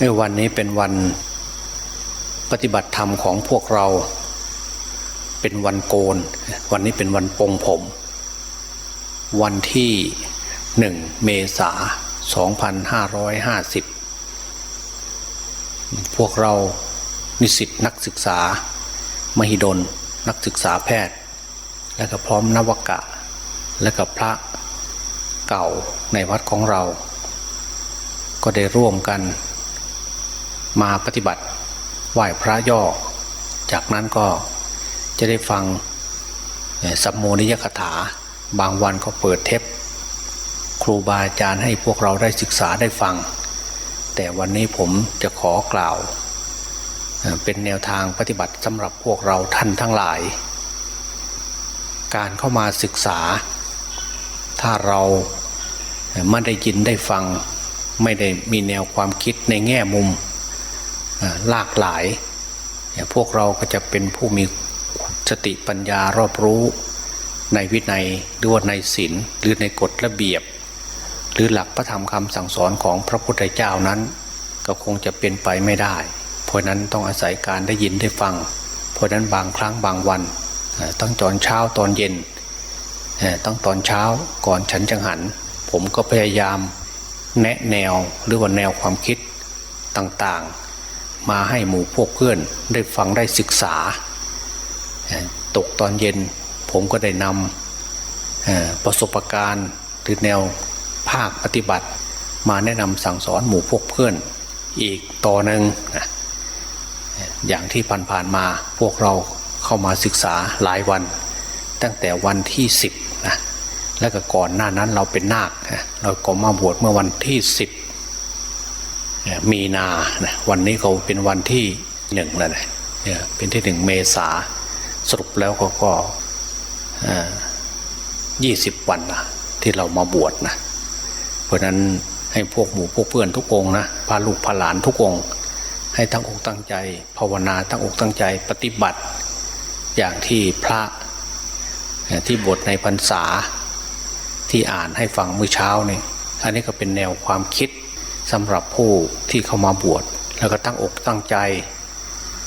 ในวันนี้เป็นวันปฏิบัติธรรมของพวกเรา เป็นวันโกน วันนี้เป็นวันปงผม วันที่หนึ่งเมษาสองพันห้าร้อยห้าสิบพวกเรานิสิตนักศึกษา มหิดล นักศึกษาแพทย์ และก็พร้อมนวกะ และก็พระเก่าในวัดของเรา ก็ได้ร่วมกัน มาปฏิบัติไหว้พระย่อ จากนั้นก็จะได้ฟังสัมโมนิยคถา บางวันก็เปิดเทปครูบาอาจารย์ให้พวกเราได้ศึกษาได้ฟัง แต่วันนี้ผมจะขอกล่าว เป็นแนวทางปฏิบัติสำหรับพวกเราท่านทั้งหลาย การเข้ามาศึกษา ถ้าเราไม่ได้ยินได้ฟัง ไม่ได้มีแนวความคิดในแง่มุม หลากหลาย พวกเราก็จะเป็นผู้มีสติปัญญารอบรู้ในวินัยหรือว่าในศีลหรือในกฎระเบียบ หรือหลักพระธรรมคำสั่งสอนของพระพุทธเจ้านั้น ก็คงจะเป็นไปไม่ได้ เพราะนั้นต้องอาศัยการได้ยินได้ฟัง เพราะนั้นบางครั้งบางวันเอ่อตั้งตอนเช้าตอนเย็นเอ่อตั้งตอนเช้าก่อนฉันจังหัน ผมก็พยายามแนะแนวหรือว่าแนวความคิดต่าง มาให้หมู่พวกเพื่อนได้ฟังได้ศึกษา ตกตอนเย็นผมก็ได้นำประสบการณ์หรือแนวภาคปฏิบัติ มาแนะนำสั่งสอนหมู่พวกเพื่อนอีกต่อหนึ่งอย่างที่ผ่านๆมาพวกเราเข้ามาศึกษาหลายวัน ตั้งแต่วันที่สิบนะแล้วก็ก่อนหน้านั้นเราเป็นนาคเราก็มาบวชเมื่อวันที่สิบ มีนานะวันนี้เขาเป็นวันที่หนึ่งแล้วนะเนี่ยเป็นที่หนึ่งเมษาสรุปแล้วก็ก็ยี่สิบวันนะที่เรามาบวชนะเพราะนั้นให้พวกหมู่พวกเพื่อนทุกองนะพาลูกพาหลานทุกองให้ตั้งอกตั้งใจ ภาวนาตั้งอกตั้งใจปฏิบัติ อย่างที่พระที่บทในพรรษาที่อ่านให้ฟังเมื่อเช้านี่อันนี้ก็เป็นแนวความคิด สำหรับผู้ที่เข้ามาบวชแล้วก็ตั้งอกตั้งใจ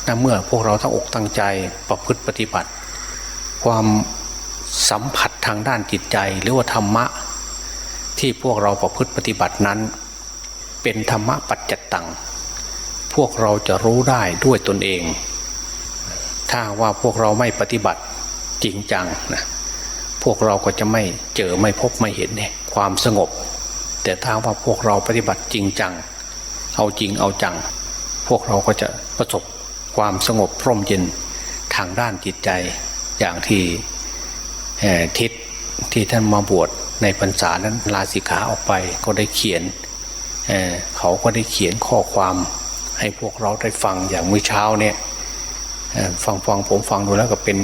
นะเมื่อพวกเราตั้งอกตั้งใจประพฤติปฏิบัติ ความสัมผัสทางด้านจิตใจหรือว่าธรรมะ ที่พวกเราประพฤติปฏิบัตินั้น เป็นธรรมะปัจจตังพวกเราจะรู้ได้ด้วยตนเอง ถ้าว่าพวกเราไม่ปฏิบัติจริงจังนะพวกเราก็จะไม่เจอไม่พบไม่เห็นเนี่ยความสงบ แต่ถ้าว่าพวกเราปฏิบัติจริงจัง เอาจริงเอาจัง พวกเราก็จะประสบความสงบพร่มเย็นทางด้านจิตใจอย่างที่ทิศที่ท่านมาบวชในพรรษานั้นลาสิกขาออกไปก็ได้เขียนเเขาก็ได้เขียนข้อความให้พวกเราได้ฟังอย่างเมื่อเช้าเนี่ยฟังฟังผมฟังดูแล้วก็เป็น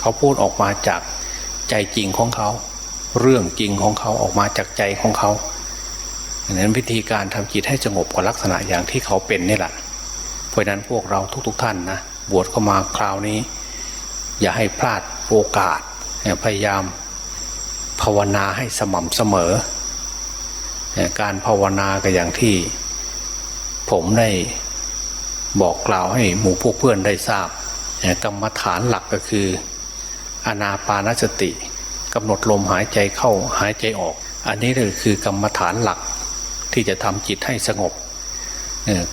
เขาพูดออกมาจากใจจริงของเขา เรื่องจริงของเขาออกมาจากใจของเขาดังนั้นวิธีการทำจิตให้สงบกับลักษณะอย่างที่เขาเป็นนี่แหละเพราะฉะนั้นพวกเราทุก ๆ ท่านนะบวชเข้ามาคราวนี้ อย่าให้พลาดโอกาสพยายามภาวนาให้สม่ำเสมอ การภาวนาก็อย่างที่ ผมได้บอกกล่าวให้หมู่พวกเพื่อนได้ทราบกรรมฐานหลักก็คือ อนาปานสติ กำหนดลมหายใจเข้าหายใจออก อันนี้เลยคือกรรมฐานหลักที่จะทำจิตให้สงบ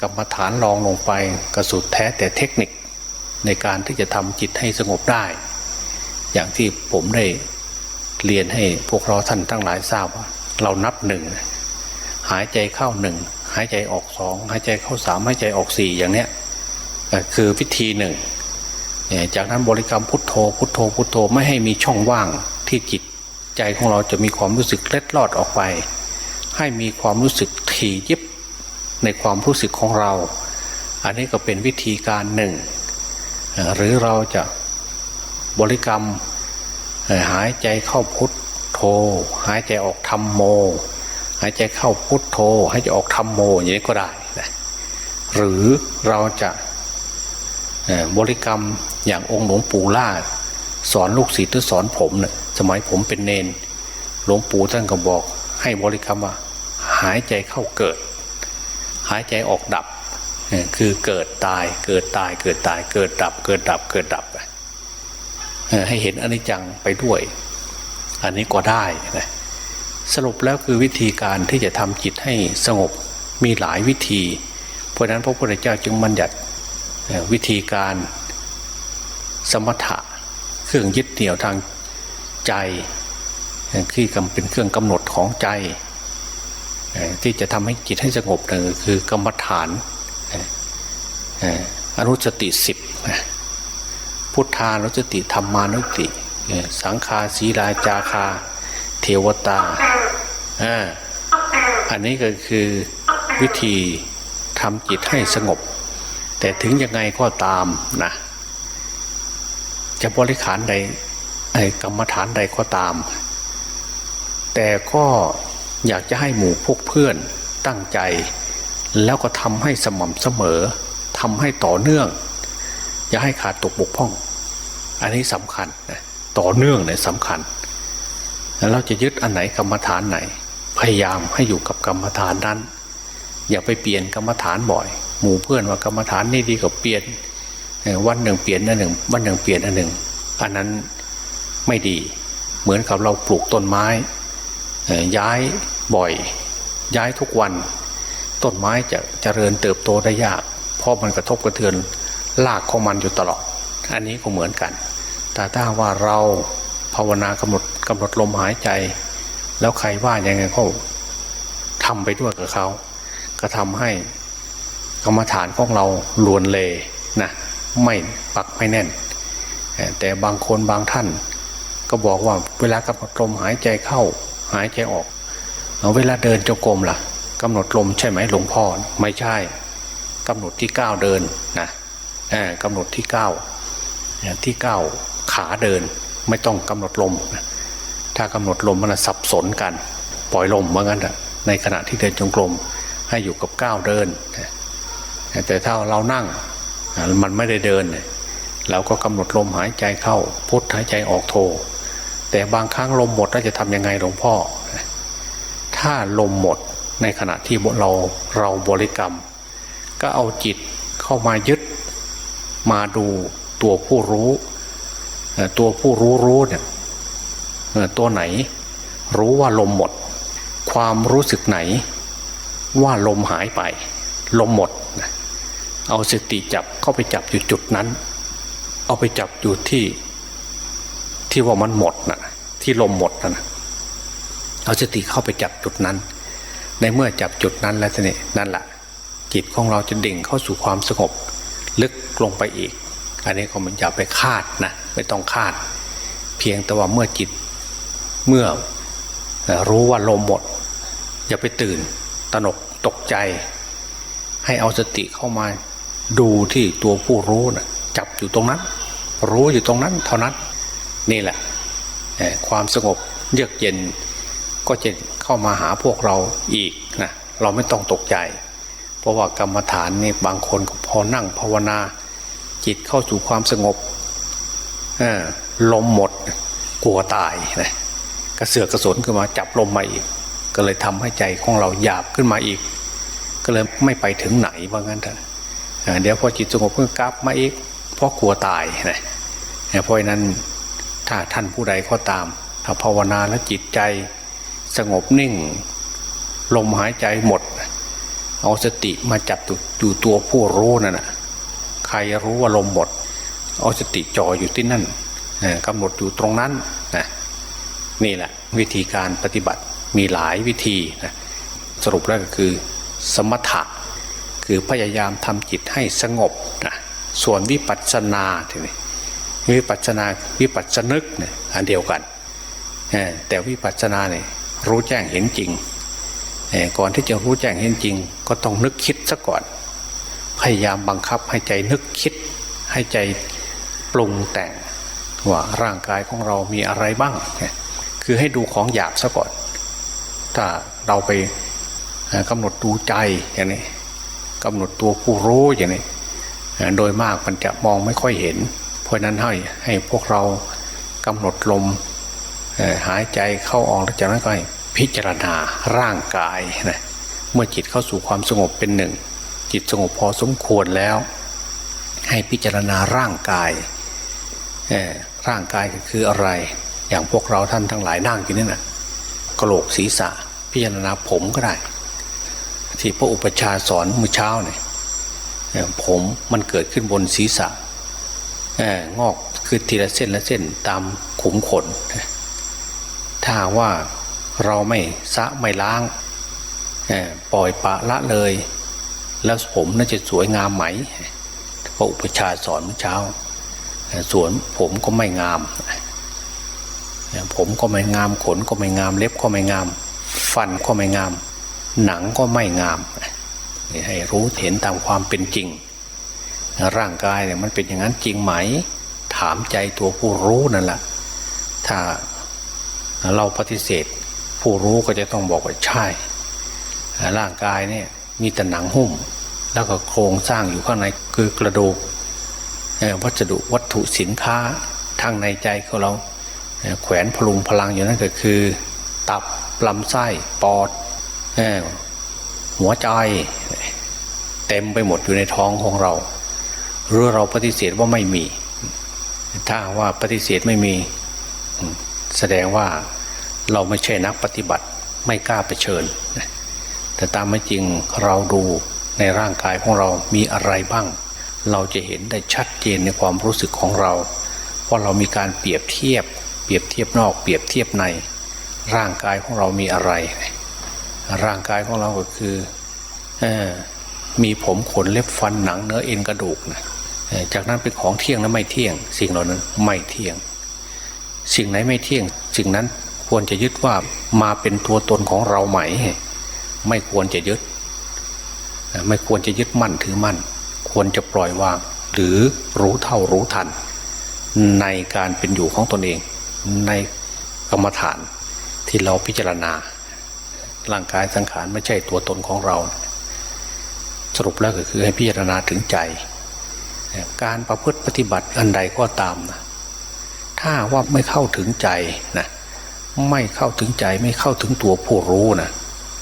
กรรมฐานรองลงไปกระสุดแท้แต่เทคนิคในการที่จะทำจิตให้สงบได้ อย่างที่ผมได้เรียนให้พวกเราท่านทั้งหลายทราบว่า เรานับหนึ่งหายใจเข้าหนึ่งหายใจออกสองหายใจเข้าสามหายใจออกสี่อย่างเนี้ยคือวิธีหนึ่งจากนั้นบริกรรมพุทโธพุทโธพุทโธไม่ให้มีช่องว่าง ที่จิตใจของเราจะมีความรู้สึกเล็ดลอดออกไป ให้มีความรู้สึกถี่ยิบในความรู้สึกของเรา อันนี้ก็เป็นวิธีการหนึ่ง หรือเราจะบริกรรมหายใจเข้าพุทโธหายใจออกธรรมโม หายใจเข้าพุทโธหายใจออกธรรมโมอย่างนี้ก็ได้นะหรือเราจะบริกรรมอย่างองค์หลวงปู่ล่าสอนลูกศิษย์หรือสอนผมเนี่ย สมัยผมเป็นเนน หลวงปู่ท่านก็บอก ให้บริกรรมว่า หายใจเข้าเกิด หายใจออกดับ คือเกิดตาย เกิดตาย เกิดตาย เกิดดับ เกิดดับ เกิดดับ ให้เห็นอนิจจังไปด้วย อันนี้ก็ได้นะสรุปแล้วคือวิธีการที่จะทำจิตให้สงบมีหลายวิธี เพราะฉะนั้นพระพุทธเจ้าจึงบัญญัติวิธีการสมถะเครื่องยึดเหนี่ยวทาง ใจเอ่อที่เป็นเครื่องกำหนดของใจ ที่จะทำให้จิตให้สงบนั่นคือกรรมฐานอนุสติสิบพุทธานุสติธรรมานุสติสังคาศีลาจาคา เทวตาอันนี้ก็คือวิธีทำจิตให้สงบ แต่ถึงยังไงก็ตามนะจะบริขารใด กรรมฐานใดก็ตาม แต่ก็อยากจะให้หมู่พวกเพื่อนตั้งใจ แล้วก็ทำให้สม่ำเสมอทำให้ต่อเนื่อง อย่าให้ขาดตกบกพร่อง อันนี้สำคัญนะต่อเนื่องเนี่ยสำคัญแล้วเราจะยึดอันไหนกรรมฐานไหน พยายามให้อยู่กับกรรมฐานนั้น อย่าไปเปลี่ยนกรรมฐานบ่อย หมู่เพื่อนว่ากรรมฐานนี่ดีกว่าเปลี่ยนวันหนึ่งเปลี่ยนอันหนึ่งวันหนึ่งเปลี่ยนอันหนึ่งอันนั้น ไม่ดี เหมือนกับเราปลูกต้นไม้ ย้ายบ่อย ย้ายทุกวัน ต้นไม้จะเจริญเติบโตได้ยาก เพราะมันกระทบกระเทือนรากของมันอยู่ตลอด อันนี้ก็เหมือนกัน แต่ถ้าว่าเราภาวนากำหนดกำหนดลมหายใจ แล้วใครว่ายังไงก็ทำไปด้วยกับเขา ก็ทำให้กรรมฐานของเราลวนเลนะไม่ปักไม่แน่น แต่บางคนบางท่าน ก็บอกว่าเวลากำหนดลมหายใจเข้าหายใจออกเอาเวลาเดินจงกรมล่ะกำหนดลมใช่ไหมหลวงพ่อไม่ใช่กำหนดที่ก้าวเดินนะเอ่อกำหนดที่ก้าวที่ก้าวขาเดิน ไม่ต้องกำหนดลม ถ้ากำหนดลมมันจะสับสนกัน ปล่อยลมเหมือนกันนะในขณะที่เดินจงกรมให้อยู่กับก้าวเดิน แต่ถ้าเรานั่งมันไม่ได้เดินเราก็กำหนดลมหายใจเข้าพุทหายใจออกโท แต่บางครั้งลมหมดเราจะทำยังไงหลวงพ่อ ถ้าลมหมดในขณะที่เราเราบริกรรม ก็เอาจิตเข้ามายึดมาดูตัวผู้รู้ ตัวผู้รู้รู้เนี่ยตัวไหน รู้ว่าลมหมด ความรู้สึกไหน ว่าลมหายไป ลมหมด เอาสติจับเข้าไปจับอยู่จุดนั้น เอาไปจับอยู่ที่ ที่ว่ามันหมดนะที่ลมหมดนะนะเอาสติเข้าไปจับจุดนั้น ในเมื่อจับจุดนั้นแล้วนี้นั่นแหละจิตของเราจะดิ่งเข้าสู่ความสงบ ลึกลงไปอีก อันนี้ก็มันอย่าไปคาดนะไม่ต้องคาด เพียงแต่ว่าเมื่อจิตเมื่อรู้ว่าลมหมด อย่าไปตื่นตนกตกใจ ให้เอาสติเข้ามา ดูที่ตัวผู้รู้นะจับอยู่ตรงนั้น รู้อยู่ตรงนั้น เท่านั้น นี่แหละความสงบเยือกเย็นก็จะเข้ามาหาพวกเราอีกนะเราไม่ต้องตกใจ เพราะว่ากรรมฐานนี่บางคนก็พอนั่งภาวนา จิตเข้าสู่ความสงบลมหมดกลัวตายนะกระเสือกกระสนขึ้นมาจับลมมาอีก ก็เลยทำให้ใจของเราหยาบขึ้นมาอีก ก็เลยไม่ไปถึงไหนว่างั้นเถอะเดี๋ยวพอจิตสงบก็กลับมาอีกเพราะกลัวตายนะเพราะนั้น ถ้าท่านผู้ใดก็ตาม ถ้าภาวนาแล้วจิตใจสงบนิ่ง ลมหายใจหมด เอาสติมาจับอยู่ตัวผู้รู้นั่นนะใครรู้ว่าลมหมด เอาสติจ่ออยู่ที่นั่นกำหนดอยู่ตรงนั้นนะนี่แหละวิธีการปฏิบัติมีหลายวิธีนะสรุปแล้วก็คือสมถะคือพยายามทำจิตให้สงบนะส่วนวิปัสสนาทีนี้ วิปัสสนาวิปัสสนึกเนี่ยอันเดียวกันแต่วิปัสสนาเนี่ยรู้แจ้งเห็นจริงก่อนที่จะรู้แจ้งเห็นจริง ก็ต้องนึกคิดซะก่อน พยายามบังคับให้ใจนึกคิด ให้ใจปรุงแต่งว่าร่างกายของเรามีอะไรบ้าง คือให้ดูของหยาบซะก่อน ถ้าเราไปกำหนดดูใจอย่างนี้กำหนดตัวผู้รู้อย่างนี้โดยมากมันจะมองไม่ค่อยเห็น เพราะนั้นให้ให้พวกเรากำหนดลมหายใจเข้าออกแล้วจากนั้นก็ให้พิจารณาร่างกายนะเมื่อจิตเข้าสู่ความสงบเป็นหนึ่ง จิตสงบพอสมควรแล้ว ให้พิจารณาร่างกายร่างกายคืออะไร อย่างพวกเราท่านทั้งหลายนั่งอยู่นี่นะกระโหลกศีรษะ พิจารณาผมก็ได้ ที่พระอุปชาสอนเมื่อเช้าเนี่ยผมมันเกิดขึ้นบนศีรษะ งอกคือทีละเส้นละเส้นตามขุมขน ถ้าว่าเราไม่สะไม่ล้างเอ่ปล่อยปะละเลย แล้วผมน่าจะสวยงามไหมพระอุปชาสอนเมื่อเช้าสวนผมก็ไม่งาม ผมก็ไม่งามขนก็ไม่งาม เล็บก็ไม่งาม ฟันก็ไม่งาม หนังก็ไม่งาม ให้รู้เห็นตามความเป็นจริง ร่างกายเนี่ยมันเป็นอย่างนั้นจริงไหม ถามใจตัวผู้รู้นั่นแหละถ้าเราปฏิเสธ ผู้รู้ก็จะต้องบอกว่าใช่ ร่างกายเนี่ยมีแต่หนังหุ้ม แล้วก็โครงสร้างอยู่ข้างในคือกระดูกวัสดุวัตถุสินค้าทางในใจของเราแขวนพลุงพลังอยู่นั่นก็คือ ตับลำไส้ปอดหัวใจ เต็มไปหมดอยู่ในท้องของเรา หรือเราปฏิเสธว่าไม่มี ถ้าว่าปฏิเสธไม่มี แสดงว่าเราไม่ใช่นักปฏิบัติไม่กล้าเผชิญ แต่ตามไม่จริงเราดูในร่างกายของเรามีอะไรบ้าง เราจะเห็นได้ชัดเจนในความรู้สึกของเรา เพราะเรามีการเปรียบเทียบ เปรียบเทียบนอก เปรียบเทียบใน ร่างกายของเรามีอะไร ร่างกายของเราก็คืออมีผมขนเล็บฟันหนังเนื้อเอ็นกระดูกนะ จากนั้นเป็นของเที่ยงและไม่เที่ยง สิ่งเหล่านั้นไม่เที่ยง สิ่งไหนไม่เที่ยง สิ่งนั้นควรจะยึดว่ามาเป็นตัวตนของเราไหม ไม่ควรจะยึด ไม่ควรจะยึดมั่นถือมั่น ควรจะปล่อยวาง หรือรู้เท่ารู้ทัน ในการเป็นอยู่ของตนเอง ในกรรมฐานที่เราพิจารณา ร่างกายสังขารไม่ใช่ตัวตนของเรา สรุปแล้วก็คือให้พิจารณาถึงใจ การประพฤติปฏิบัติอันใดก็ตามนะถ้าว่าไม่เข้าถึงใจนะไม่เข้าถึงใจไม่เข้าถึงตัวผู้รู้นะ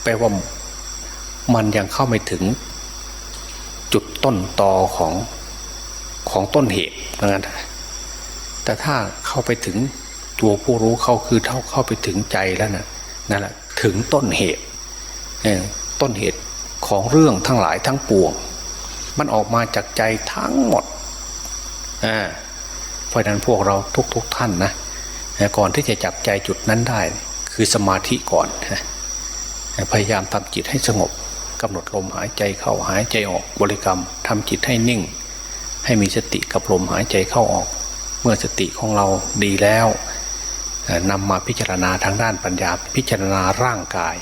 แปลว่ามันยังเข้าไม่ถึง จุดต้นตอของของต้นเหตุนะงั้นแต่ถ้าเข้าไปถึงตัวผู้รู้เขาคือเท่าเข้าไปถึงใจแล้วนะนั่นแหละถึงต้นเหตุต้นเหตุของเรื่องทั้งหลายทั้งปวง มันออกมาจากใจทั้งหมดอ่าเพราะนั้นพวกเราทุกๆทท่านนะก่อนที่จะจับใจจุดนั้นได้ คือสมาธิก่อนพยายามทำจิตให้สงบกำหนดลมหายใจเข้าหายใจออกบริกรรมทำจิตให้นิ่ง ให้มีสติกับลมหายใจเข้าออก เมื่อสติของเราดีแล้วนำมาพิจารณาทางด้านปัญญา พิจารณาร่างกาย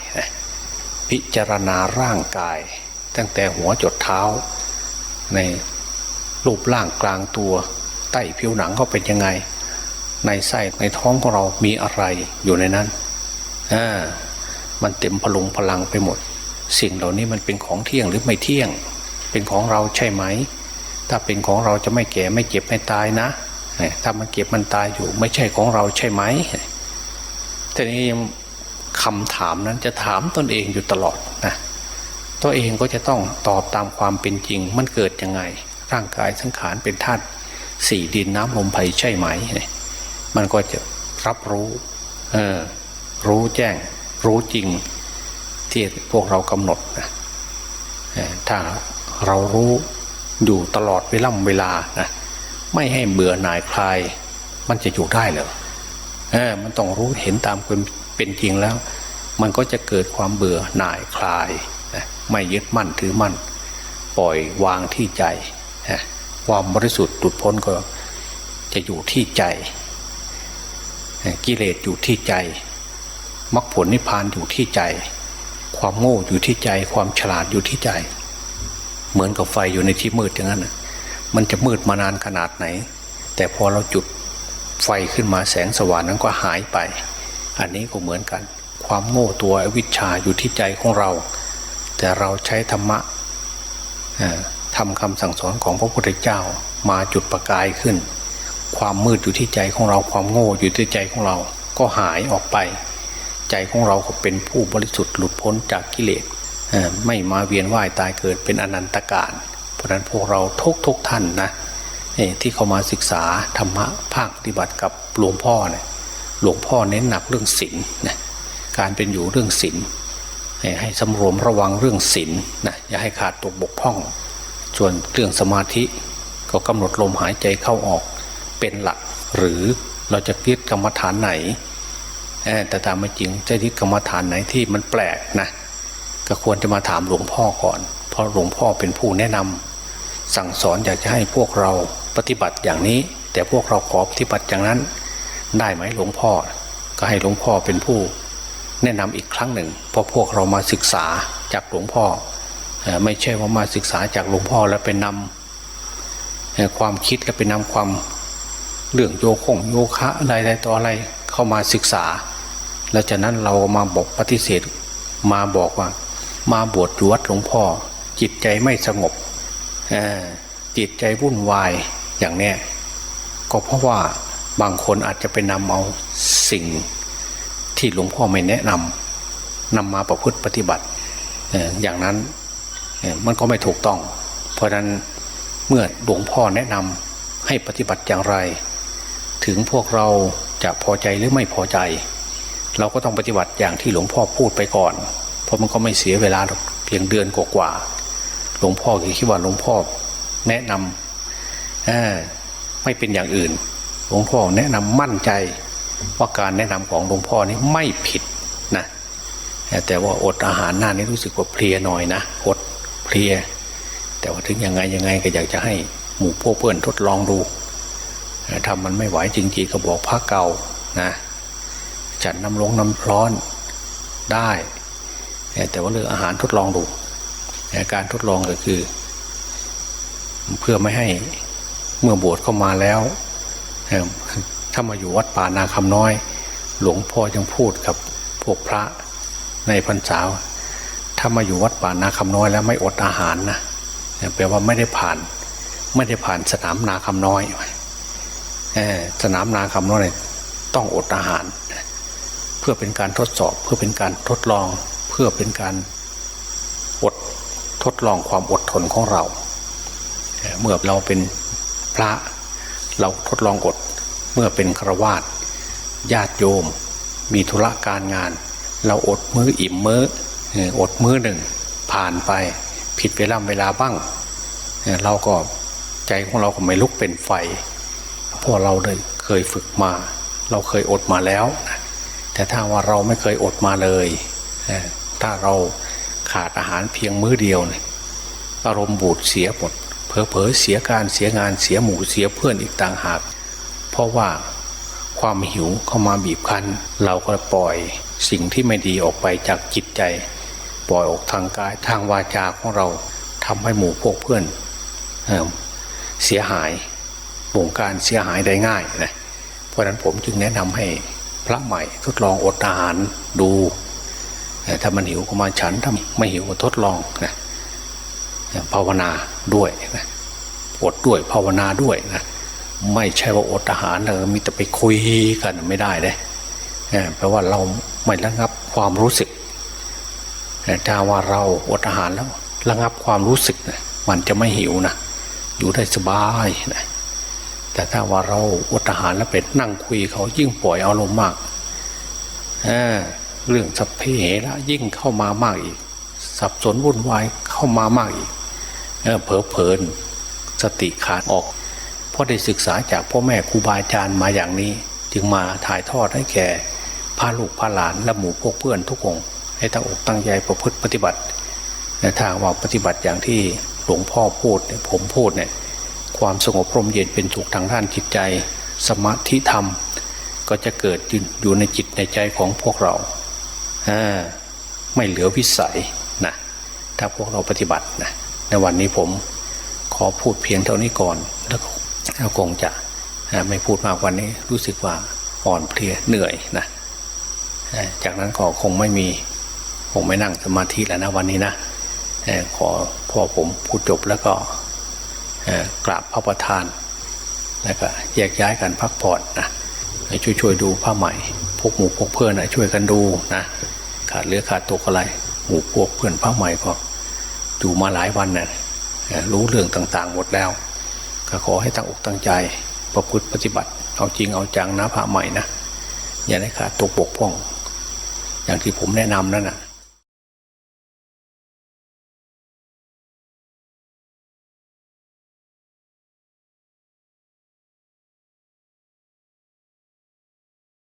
พิจารณาร่างกาย ตั้งแต่หัวจดเท้า ในรูปร่างกลางตัวใต้ผิวหนังเขาเป็นยังไง ในไส้ในท้องของเรามีอะไรอยู่ในนั้นอ่ามันเต็มพลุงพลังไปหมด สิ่งเหล่านี้มันเป็นของเที่ยงหรือไม่เที่ยง เป็นของเราใช่ไหม ถ้าเป็นของเราจะไม่แก่ไม่เจ็บไม่ตายนะ ถ้ามันเก็บมันตายอยู่ ไม่ใช่ของเราใช่ไหมทีนี้คำถามนั้นจะถามตนเองอยู่ตลอดนะ ตัวเองก็จะต้องตอบตามความเป็นจริง มันเกิดยังไง ร่างกายสังขารเป็นธาตุสี่ดินน้ำลมไฟใช่ไหม มันก็จะรับรู้เออรู้แจ้ง รู้จริง ที่พวกเรากำหนดนะถ้าเรารู้อยู่ตลอดเวล่ำเวลานะไม่ให้เบื่อหน่ายคลาย มันจะอยู่ได้เหรอเออมันต้องรู้เห็นตามเป็นเป็นจริงแล้ว มันก็จะเกิดความเบื่อหน่ายคลาย ไม่ยึดมั่นถือมั่น ปล่อยวางที่ใจ ความบริสุทธิ์หลุดพ้นก็จะอยู่ที่ใจ กิเลสอยู่ที่ใจมรรคผลนิพพานอยู่ที่ใจ ความโง่อยู่ที่ใจ ความฉลาดอยู่ที่ใจ เหมือนกับไฟอยู่ในที่มืดอย่างนั้นมันจะมืดมานานขนาดไหน แต่พอเราจุดไฟขึ้นมาแสงสว่างนั้นก็หายไป อันนี้ก็เหมือนกัน ความโง่ตัวอวิชชาอยู่ที่ใจของเรา แต่เราใช้ธรรมะทำคำสั่งสอนของพระพุทธเจ้ามาจุดประกายขึ้น ความมืดอยู่ที่ใจของเราความโง่อยู่ที่ใจของเราก็หายออกไป ใจของเราก็เป็นผู้บริสุทธิ์หลุดพ้นจากกิเลสไม่มาเวียนว่ายตายเกิดเป็นอนันตการเพราะนั้นพวกเราทุกทุกท่านนะที่เข้ามาศึกษาธรรมะภาคปฏิบัติกับหลวงพ่อเนี่ยหลวงพ่อเน้นหนักเรื่องศีลนะการเป็นอยู่เรื่องศีล ให้ให้สำรวมระวังเรื่องศีลนะอย่าให้ขาดตกบกพร่อง ส่วนเรื่องสมาธิก็กำหนดลมหายใจเข้าออกเป็นหลัก หรือเราจะยึดกรรมฐานไหน แต่ตามไม่จริงจะยึดกรรมฐานไหนที่มันแปลกนะก็ควรจะมาถามหลวงพ่อก่อน เพราะหลวงพ่อเป็นผู้แนะนำสั่งสอนอยากจะให้พวกเราปฏิบัติอย่างนี้ แต่พวกเราขอปฏิบัติอย่างนั้น ได้ไหมหลวงพ่อ ก็ให้หลวงพ่อเป็นผู้ แนะนำอีกครั้งหนึ่งเพราะพวกเรามาศึกษาจากหลวงพ่อ ไม่ใช่ว่ามาศึกษาจากหลวงพ่อแล้วไปนำเอ่อความคิดและไปนำความเรื่องโยคงโยคะอะไรต่ออะไรเข้ามาศึกษา แล้วจากนั้นเรามาบอกปฏิเสธมาบอกว่า มาบวชอยู่วัดหลวงพ่อ จิตใจไม่สงบจิตใจวุ่นวายอย่างเนี้ยก็เพราะว่าบางคนอาจจะไปนำเอาสิ่ง ที่หลวงพ่อไม่แนะนำนำมาประพฤติปฏิบัติอย่างนั้นมันก็ไม่ถูกต้อง เพราะฉะนั้นเมื่อหลวงพ่อแนะนำให้ปฏิบัติอย่างไร ถึงพวกเราจะพอใจหรือไม่พอใจ เราก็ต้องปฏิบัติอย่างที่หลวงพ่อพูดไปก่อน เพราะมันก็ไม่เสียเวลาเพียงเดือนกว่าๆหลวงพ่อคิดว่าหลวงพ่อแนะนำไม่เป็นอย่างอื่น หลวงพ่อแนะนำมั่นใจ ว่าการแนะนำของหลวงพ่อนี้ไม่ผิดนะแต่ว่าอดอาหารหน้านี้รู้สึกว่าเพลียหน่อยนะอดเพลีย แต่ว่าถึงยังไงยังไงก็อยากจะให้หมู่พวกเพื่อนทดลองดูถ้ามันไม่ไหวจริงๆก็บอกพักเก่านะจัดน้ำลงน้ำร้อนได้ แต่ว่าเรื่องอาหารทดลองดูการทดลองก็คือ เพื่อไม่ให้เมื่อบวชเข้ามาแล้ว ถ้ามาอยู่วัดป่านาคำน้อย หลวงพ่อยังพูดกับพวกพระในพรรษาวถ้ามาอยู่วัดป่านาคำน้อยแล้วไม่อดอาหารนะแปลว่าไม่ได้ผ่าน ไม่ได้ผ่านสนามนาคำน้อยสนามนาคำน้อยต้องอดอาหาร เพื่อเป็นการทดสอบ เพื่อเป็นการทดลองเพื่อเป็นการอดทดลองความอดทนของเรา เมื่อเราเป็นพระเราทดลองอด เมื่อเป็นครวาสญาติโยม มีธุระการงาน เราอดมื้ออิ่มมื้อเอ่อดมื้อหนึ่ง ผ่านไปผิดเวลาเวลาบ้าง เราก็ใจของเราก็ไม่ลุกเป็นไฟเพราะเราเลยเคยฝึกมา เราเคยอดมาแล้ว แต่ถ้าว่าเราไม่เคยอดมาเลย ถ้าเราขาดอาหารเพียงมื้อเดียวอารมณ์บูดเสียหมดเผลอเสียการเสียงานเสียหมู่เสียเพื่อนอีกต่างหาก เพราะว่าความหิวเข้ามาบีบคั้น เราก็ปล่อยสิ่งที่ไม่ดีออกไปจากจิตใจ ปล่อยออกทางกายทางวาจาของเราทำให้หมู่พวกเพื่อนเออเสียหายวงการเสียหายได้ง่ายนะเพราะฉะนั้นผมจึงแนะนำให้พระใหม่ทดลองอดอาหารดูถ้ามันหิวก็มาฉันถ้าไม่หิวก็ทดลองนะภาวนาด้วยนะอดด้วยภาวนาด้วยนะ ไม่ใช่ว่าอดอาหารแล้วมีแต่ไปคุยกันไม่ได้เลยเอ่อแปลว่าเราไม่ระงับความรู้สึกถ้าว่าเราอดอาหารแล้วระงับความรู้สึกนะมันจะไม่หิวนะอยู่ได้สบายนะแต่ถ้าว่าเราอดอาหารแล้วไปนั่งคุยเขายิ่งปล่อยอารมณ์มากเเรื่องสัพเพเหระยิ่งเข้ามามากอีก สับสนวุ่นวายเข้ามามากอีกเออเผลอเพลินสติขาดออก เพราะได้ศึกษาจากพ่อแม่ครูบาอาจารย์มาอย่างนี้ จึงมาถ่ายทอดให้แก่พาลูกพาหลานและหมู่พวกเพื่อนทุกองค์ให้ตั้งอกตั้งใจประพฤติปฏิบัติแต่ถ้าว่าปฏิบัติอย่างที่หลวงพ่อพูดผมพูดเนี่ยความสงบพรมเย็นเป็นสุขทางด้านจิตใจ สมาธิธรรม ก็จะเกิดอยู่ในจิตในใจของพวกเราไม่เหลือวิสัยนะถ้าพวกเราปฏิบัตินะในวันนี้ผมขอพูดเพียงเท่านี้ก่อนแล้ว คงจะไม่พูดมากวันนี้รู้สึกว่าอ่อนเพลียเหนื่อยนะจากนั้นก็คงไม่มีคงไม่นั่งสมาธิแล้วนะวันนี้นะขอพ่อผมพูดจบแล้วก็กราบพระประธาน แล้วก็แยกย้ายกันพักผ่อนนะให้ช่วยดูผ้าใหม่พวกหมู่พวกเพื่อนนะช่วยกันดูนะขาดเลือขาดตกอะไร หมู่พวกเพื่อนพระใหม่ก็อยู่มาหลายวันนะ่ะรู้เรื่องต่างๆหมดแล้ว ก็ขอให้ตั้งอกตั้งใจ ประพฤติปฏิบัติ เอาจริงเอาจังนะพระใหม่นะ อย่าได้ขาดตกบกพร่อง อย่างที่ผมแนะนำนั่นนะ